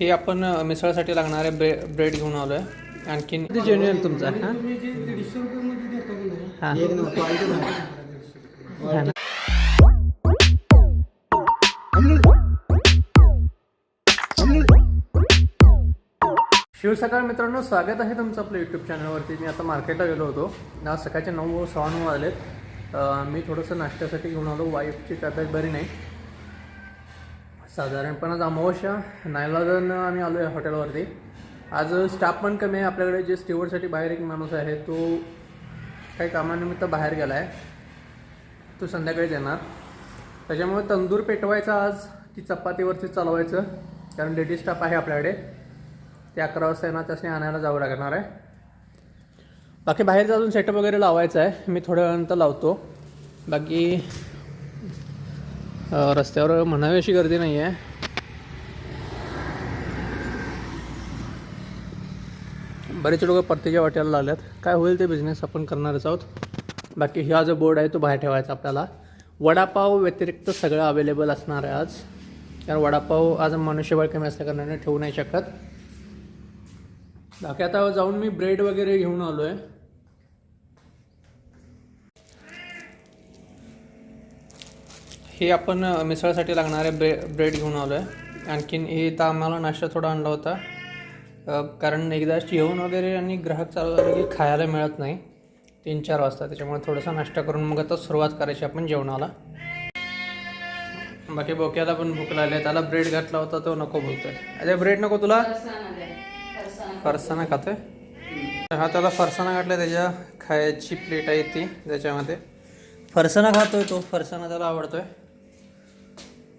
हे आपण मिसळसाठी लागणारे ब्रे ब्रेड घेऊन आलो आहे आणखीन किती जेन्युअल तुमचा हां? तुम्ही जे दीडशे रुपयामध्ये देता की नाही एक नंबर. क्वालिटी नाही. ना. शिवसकाळ मित्रांनो स्वागत आहे तुमचं आपल्या यूट्यूब चॅनलवरती मी आता मार्केटला गेलो होतो. आज सकाळचे नऊ सहा नऊ वाजलेत. अं, मी थोडंसं नाश्त्यासाठी घेऊन आलो. वाईफची तब्येत बरी नाही. साधारणपणाच अमावस्या नाईलाजन आम्ही आलो आहे हॉटेलवरती. आज स्टाफ पण कमी आहे. आपल्याकडे जे स्टीवरसाठी बाहेर एक माणूस आहे तो काही कामानिमित्त बाहेर गेला आहे तो संध्याकाळीच येणार त्याच्यामुळे तंदूर पेटवायचा आज की चपातीवरती चालवायचं. कारण लेडीज स्टाफ आहे आपल्याकडे. ते अकरा वाजता येणार त्यासने आणायला जावं लागणार आहे. बाकी बाहेरचा अजून सेटअप वगैरे लावायचा आहे. मी थोड्या वेळानंतर लावतो. बाकी रस्त्यावर म्हणावी अशी गर्दी नाही आहे बरेच लोक परतीच्या वाट्याला लागल्यात. काय होईल ते बिझनेस आपण करणारच आहोत. बाकी हा जो बोर्ड आहे तो बाहेर ठेवायचा आपल्याला. वडापाव व्यतिरिक्त सगळं अवेलेबल असणार आहे आज. कारण वडापाव आज मनुष्यबळ कमी असल्याकारणाने ठेवू नाही शकत. बाकी आता जाऊन मी ब्रेड वगैरे घेऊन आलो आहे हे आपण मिसळसाठी लागणारे ब्रे ब्रेड घेऊन आलो आहे आणखीन हे तर आम्हाला नाश्ता थोडा आणला होता. कारण एकदा जेवण वगैरे आणि ग्राहक चालू झाले की खायला मिळत नाही. तीन चार वाजता त्याच्यामुळे थोडासा नाश्ता करून मग आता सुरुवात करायची आपण जेवणाला. बाकी बोक्याला पण भूक लागली आहे. त्याला ब्रेड घातला होता तो नको बोलतोय. अरे ब्रेड नको तुला? फरसाना खातोय. हा त्याला फरसाना घातला त्याच्या खायची प्लेट आहे ती त्याच्यामध्ये. फरसाना खातोय तो. फरसाना त्याला आवडतोय.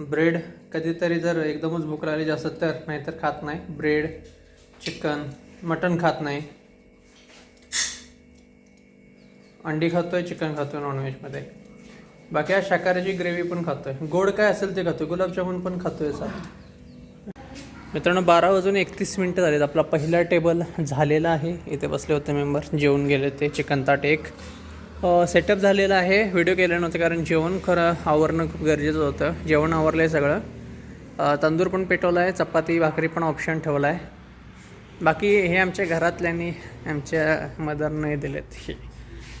ब्रेड कधीतरी जर एकदमच भूक लागली जास्त तर नाहीतर खात नाही. ब्रेड चिकन मटन खात नाही. अंडी खातोय चिकन खातोय नॉनव्हेजमध्ये बाकी हा शाकाहारीची ग्रेव्ही पण खातोय. गोड काय असेल ते खातोय. गुलाबजामुन पण खातोय सर. मित्रांनो बारा वाजून एकतीस मिनटं झालेत. आपला पहिला टेबल झालेला आहे. इथे बसले होते मेंबर जेवून गेले ते. चिकन ताट एक. सेटअप झालेला आहे. व्हिडिओ केला नव्हता कारण जेवण खरं आवरणं खूप गरजेचं होतं. जेवण आवरलं आहे सगळं तंदूर पण पेटवलं आहे चपाती भाकरी पण ऑप्शन ठेवला आहे बाकी हे आमच्या घरातल्यांनी आमच्या मदरने दिलेत. हे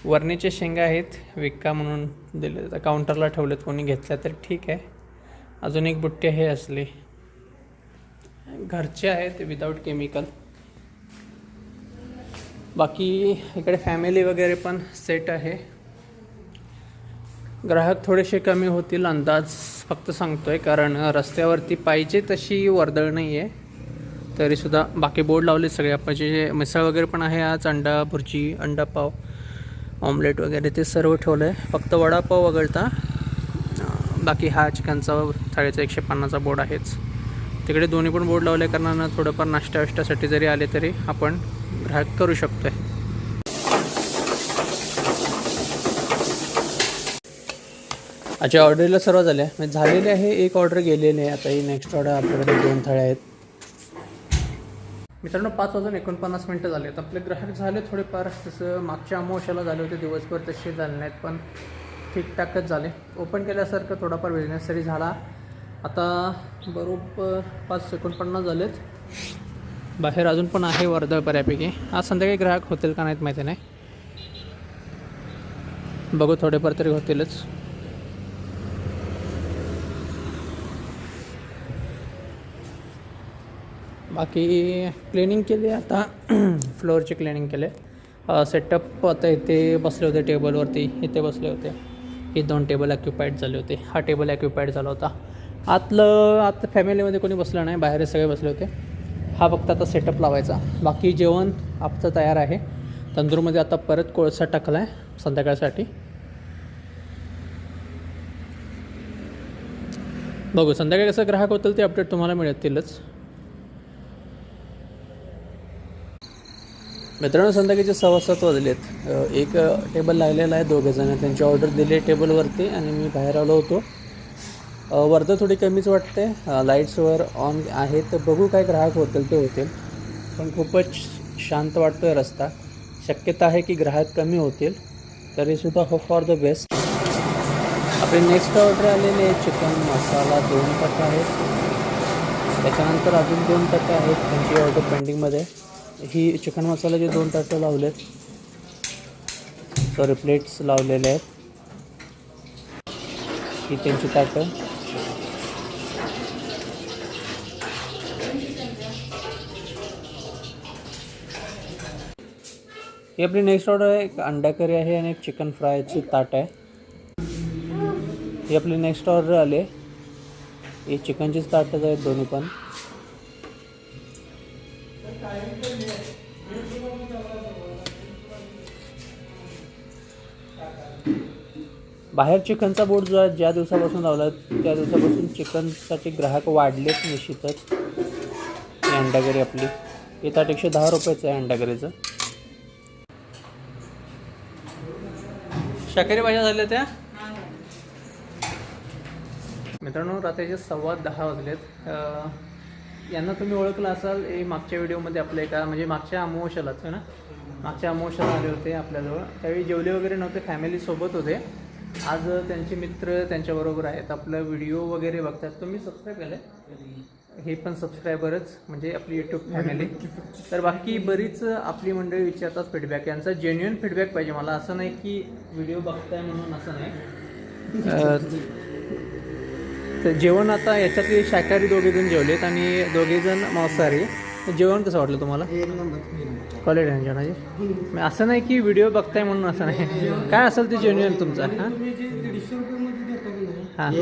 वरणीचे शेंगा आहेत विक्का म्हणून दिले काउंटरला ठेवलेत कोणी घेतल्या तर ठीक आहे. अजून एक बुट्टी हे असली. घरचे आहेत विदाऊट केमिकल बाकी इकडे फॅमिली वगैरे पण सेट आहे. ग्राहक थोडेसे कमी होतील अंदाज फक्त सांगतोय कारण रस्त्यावरती पाहिजे तशी वर्दळ नाही आहे तरीसुद्धा बाकी बोर्ड लावले सगळे. आपण जे मिसळ वगैरे पण आहे आज अंडा भुर्जी अंडा पाव ऑमलेट वगैरे ते सर्व ठेवलं आहे फक्त वडापाव वगळता बाकी हा चिकनचा थाळीचा एकशे पन्नासचा बोर्ड आहेच. तिकडे दोन्ही पण बोर्ड लावले कारणानं थोडंफार नाश्ता विष्टासाठी जरी आले तरी आपण ग्राहक करू शकतो आहे अच्छा ऑर्डरला सर्व झाल्या म्हणजे झालेले आहे एक ऑर्डर गेलेली आहे. आता ही नेक्स्ट ऑर्डर आपल्याकडे दोन थाळ्या आहेत. मित्रांनो पाच वाजून एकोणपन्नास मिनटं झाले आहेत. आपले ग्राहक झाले थोडेफार. तसं मागच्या अमावश्याला झाले होते दिवसभर तसे झाले नाहीत पण ठीकठाकच झाले. ओपन केल्यासारखं थोडाफार बिझनेस तरी झाला. आता बरोबर पाच एकोणपन्नास झालेत. बाहेर अजून पण आहे वर्दळ बऱ्यापैकी. आज संध्याकाळी ग्राहक होतील का नाहीत माहिती नाही. बघू थोडेफार तरी होतीलच. बाकी क्लिनिंग केली आता. फ्लोअरची क्लिनिंग केले. सेटअप आता इथे बसले होते टेबलवरती इथे बसले होते. हे दोन टेबल ॲक्युपाईड झाले होते. हा टेबल ॲक्युपाईड झाला होता. आतलं आत फॅमिलीमध्ये कोणी बसलं नाही. बाहेर सगळे बसले होते. हा फक्त आता सेटअप लावायचा. बाकी जेवण आपचं तयार आहे. तंदूरमध्ये आता परत कोळसा टाकला आहे संध्याकाळसाठी. बघू संध्याकाळी कसं ग्राहक होतील ते अपडेट तुम्हाला मिळतीलच. मित्रांनो संध्याकाळचे सव्वा सात वाजलेत. आहेत एक टेबल लागलेला आहे दोघेजणं. त्यांची ऑर्डर दिली आहे टेबलवरती आणि मी बाहेर आलो होतो. वर्दळ थोडी कमीच वाटते. लाईट्सवर ऑन आहे तर बघू काय ग्राहक होतील ते होतील. पण खूपच शांत वाटतो आहे रस्ता. शक्यता आहे की ग्राहक कमी होतील. तरीसुद्धा हो फॉर द बेस्ट आपली नेक्स्ट ऑर्डर आलेली आहे चिकन मसाला दोन टक्का आहेत. त्याच्यानंतर अजून दोन ताटं आहेत. त्यांची ऑर्डर पेंडिंगमध्ये ही चिकन मसाल्याचे दोन ताटं लावलेत. सॉरी प्लेट्स लावलेले आहेत. ही त्यांची ताटं ही आपली नेक्स्ट ऑर्डर आहे. एक अंडा करी आहे आणि एक चिकन फ्रायची ताट आहे. ही आपली नेक्स्ट ऑर्डर आली ही चिकनचीच ताटच आहेत दोन्ही पण. बाहेर चिकनचा बोर्ड जो आहे ज्या दिवसापासून लावला त्या दिवसापासून चिकनसाठी ग्राहक वाढलेत निश्चितच. अंडागरी आपली. हे ताट एकशे दहा रुपयाचं आहे अंडागरीचं शाकाहारी भाज्या झाल्या त्या? मित्रांनो रात्रीचे सव्वा दहा वाजलेत. यांना तुम्ही ओळखलं असाल हे मागच्या व्हिडिओमध्ये आपल्या एका म्हणजे मागच्या अमावश्यालाच है ना? मागच्या अमावश्याला आले होते आपल्याजवळ. त्यावेळी जेवले वगैरे नव्हते फॅमिलीसोबत होते. आज त्यांचे मित्र त्यांच्याबरोबर आहेत. आपला व्हिडिओ वगैरे बघतात. तुम्ही सबस्क्राईब केलं हे पण सबस्क्रायबरच म्हणजे आपली यूट्यूब फॅमिली तर बाकी बरीच आपली मंडळी विचारतात फीडबॅक यांचा जेन्युअन फीडबॅक पाहिजे. मला असं नाही की व्हिडिओ बघताय म्हणून असं नाही. तर जेवण आता याच्यातले शाकाहारी दोघे जण जेवलेत आणि दोघे जण मांसाहारी. जेवण कसं वाटलं तुम्हाला? आहे. जेवणाची असं नाही की व्हिडिओ बघताय म्हणून असं नाही. काय असेल ते जेन्युअन तुमचा? हां? हां.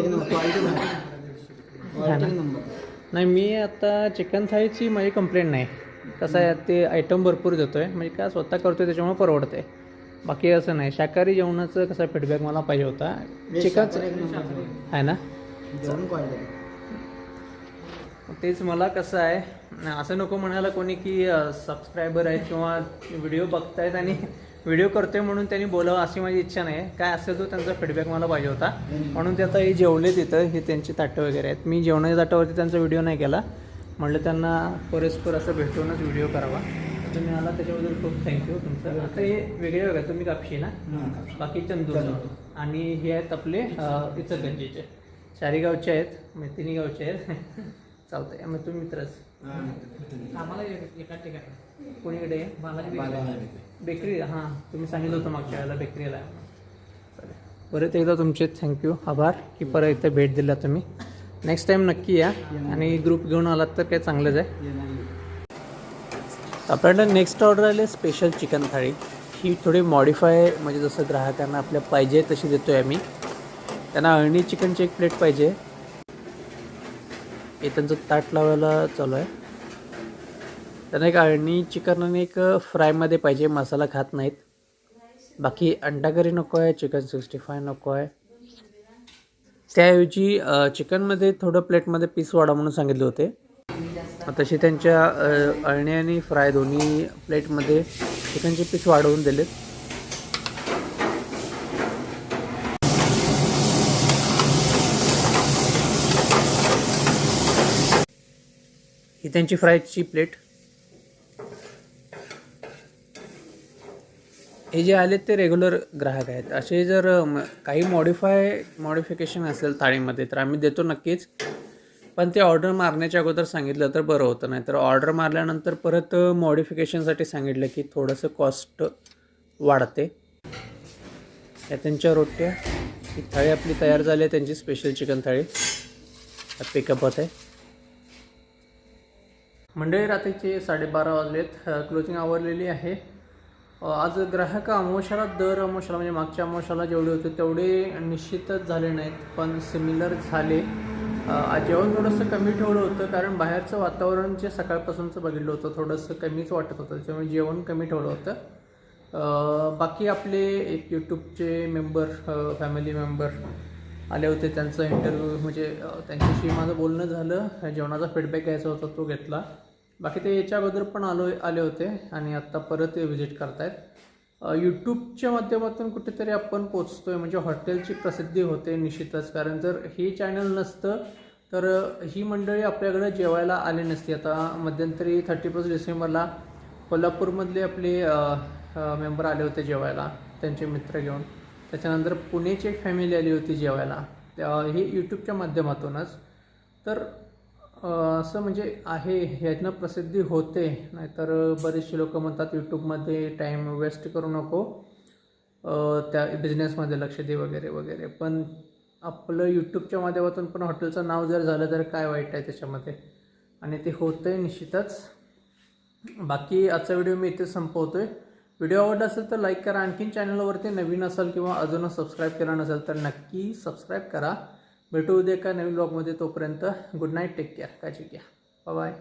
नाही मी आता चिकन थाळीची माझी कंप्लेंट नाही. कसं आहे ते आयटम भरपूर देतोय. म्हणजे काय स्वतः करतोय त्याच्यामुळे परवडते बाकी असं नाही. शाकाहारी जेवणाचं कसा फीडबॅक मला पाहिजे होता. चिकनचं नंबर आहे ना? तेच मला कसं आहे असं नको म्हणायला कोणी की सबस्क्रायबर आहेत किंवा व्हिडिओ बघतायत आणि व्हिडिओ करतोय म्हणून त्यांनी बोलावं अशी माझी इच्छा नाही. काय असेल तो त्यांचा फीडबॅक मला पाहिजे होता. म्हणून ते आता हे जेवले तिथं. हे त्यांची ताटं वगैरे आहेत. मी जेवणाच्या ताटावरती त्यांचा व्हिडिओ नाही केला. म्हटलं त्यांना परस्पर असं भेटूनच व्हिडिओ करावा. तुम्ही आला त्याच्याबद्दल खूप थँक्यू तुमचं. आता हे वेगळे वेगळे तुम्ही कापशी ना? बाकी चंदू आणि हे आहेत आपले अं, इचलकरंजीचे चारी गावचे आहेत तिन्ही गावचे आहेत. चालतंय. मग तुम्ही मित्रच. आम्हाला एका ठिकाणी. कोणीकडे? बेकरी. हां. तुम्ही सांगितलं होतं मागच्या वेळेला बेकरीला. परत एकदा तुमचे थँक्यू आभार की परत एकदा भेट दिला तुम्ही. नेक्स्ट टाईम नक्की या. आणि ग्रुप घेऊन आलात तर काय चांगलंच आहे. आपल्याकडे नेक्स्ट ऑर्डर आले स्पेशल चिकन थाळी. ही थोडी मॉडिफाय म्हणजे जसं ग्राहकांना आपल्या पाहिजे तशी देतो आहे आम्ही. त्यांना अळणी चिकनची एक प्लेट पाहिजे. हे त्यांचं ताट लावायला चालू आहे. त्यांना एक अळणी चिकन आणि एक फ्रायमध्ये पाहिजे मसाला खात नाहीत. बाकी अंडा करी नको आहे चिकन सिक्स्टी फाय नको आहे. त्याऐवजी चिकनमध्ये थोडं प्लेटमध्ये पीस वाढा म्हणून सांगितले होते. तसे त्यांच्या अळणी आणि फ्राय दोन्ही प्लेटमध्ये चिकनचे पीस वाढवून दिलेत. ही त्यांची फ्रायची प्लेट. हे जे आले ते रेग्युलर ग्राहक आहेत. असे जर म- काही मॉडिफाय मॉडिफिकेशन असेल थाळीमध्ये तर आम्ही देतो नक्कीच. पण ते ऑर्डर मारण्याच्या अगोदर सांगितलं तर बरं होतं. नाही तर ऑर्डर मारल्यानंतर परत मॉडिफिकेशनसाठी सांगितलं की थोडंसं कॉस्ट वाढते. या त्यांच्या रोट्या. ही थाळी आपली तयार झाली आहे त्यांची स्पेशल चिकन थाळी. पिकअप होत आहे. मंडळी रात्रीचे साडेबारा वाजलेत. क्लोजिंग आवरलेली आहे. आज ग्राहक अमावश्याला दर अमावशाला म्हणजे मागच्या अमावशाला जेवढे होते तेवढे निश्चितच झाले नाहीत पण सिमिलर झाले. जेवण थोडंसं कमी ठेवलं होतं कारण बाहेरचं वातावरण जे सकाळपासूनचं बघितलं होतं थोडंसं कमीच वाटत होतं त्याच्यामुळे जेवण कमी ठेवलं होतं. बाकी आपले एक यूट्यूबचे मेंबर फॅमिली मेंबर आले होते त्यांचा इंटरव्ह्यू म्हणजे त्यांच्याशी माझं बोलणं झालं जेवणाचा फीडबॅक घ्यायचा होता तो घेतला. बाकी ते याच्या अगोदर पण आलो आले होते आणि आत्ता परत ते व्हिजिट करतायत. यूट्यूबच्या माध्यमातून कुठेतरी आपण पोचतोय म्हणजे हॉटेलची प्रसिद्धी होते निश्चितच. कारण जर हे चॅनल नसतं तर ही मंडळी आपल्याकडे जेवायला आली नसती. आता मध्यंतरी थर्टी फर्स्ट डिसेंबरला कोल्हापूरमधले आपले मेंबर आले होते जेवायला त्यांचे मित्र घेऊन. त्याच्यानंतर पुणेची एक फॅमिली आली होती जेवायला. हे यूट्यूबच्या माध्यमातूनच. तर असं म्हणजे आहे ह्यातनं प्रसिद्धी होते. नाहीतर बरेचसे लोक म्हणतात यूट्यूबमध्ये टाईम वेस्ट करू नको. त्या बिझनेसमध्ये लक्ष दे वगैरे वगैरे. पण आपलं यूट्यूबच्या माध्यमातून पण हॉटेलचं नाव जर झालं तर काय वाईट आहे त्याच्यामध्ये? आणि ते होतंय निश्चितच. बाकी आजचा व्हिडिओ मी इथे संपवतोय. व्हिडिओ आवडला असेल तर लाईक करा. आणखीन चॅनलवरती नवीन असाल किंवा अजूनच सबस्क्राईब केला नसेल तर नक्की सबस्क्राईब करा. भेटू उद्या एका नवीन ब्लॉगमध्ये तोपर्यंत गुड नाईट टेक केअर काळजी घ्या. बाय